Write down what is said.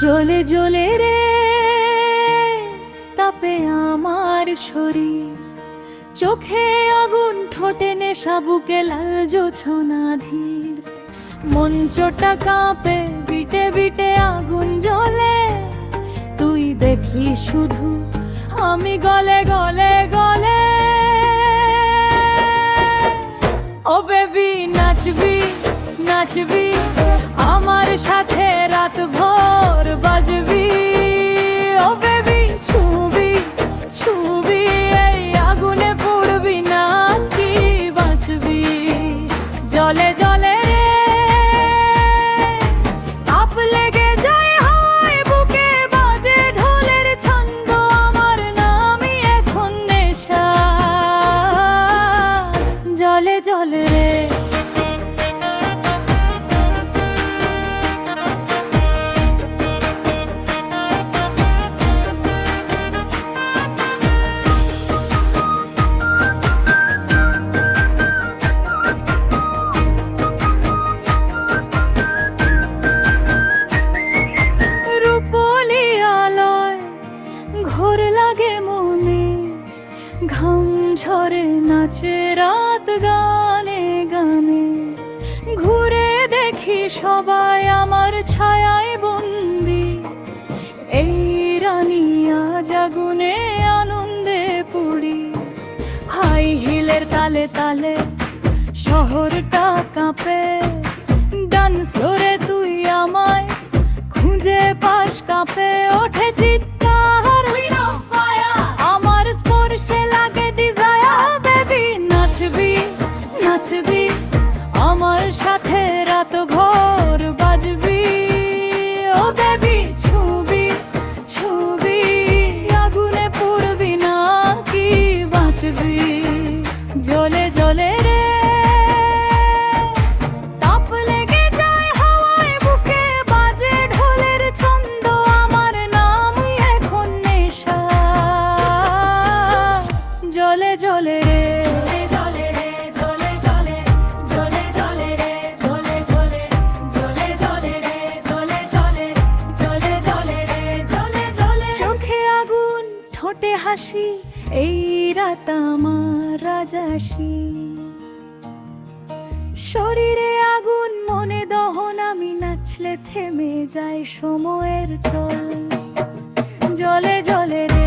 জ্বলে জ্বলে রে, তাপে আমার শরীর। চোখে আগুন, ঠোঁটে নেশা, বুকে লাল জোছনা ধীর। মঞ্চটা কাঁপে, বিটে বিটে আগুন জ্বলে। তুই দেখি শুধু আমি গলে গলে গলে। ও বেবি, নাচবি। নাচবি, আমার সাথে রাত ভোর বাজবি। ও বেবি ছুবি ছুবি, এই আগুনে পড়বি না, কি বাঁচবি? জলে জলে তাপ লেগে বুকে, বাজে ঢোলের ছন্দ আমার এখন জলে জলে ঝরে নাচে, রাত গানে গানে। ঘুরে দেখি সবাই আমার ছায়ায় বন্দি। এই রানিয়া জাগুনে আনন্দে পুড়ি। হাই হিলের তালে তালে শহরটা কাঁপে। ডান্স ফ্লোরে তুই আমায় খুঁজে পাশ কাঁপে। রে তাপ লেগে যায় হাওয়ায় বুকে বাজে ঢোলের ছন্দ আমার নামই এখন নেশা। জলে জলে রে। জলে জলে জলে জলে জলে জলে জলে জলে জলে জলে জলে জলে জলে জলে জলে। চোখে আগুন ঠোঁটে হাসি এই রাত আমার রাজাসী। শরীরে আগুন মনে দহন আমি নাচলে থেমে যায় সময়ের চল জলে জলে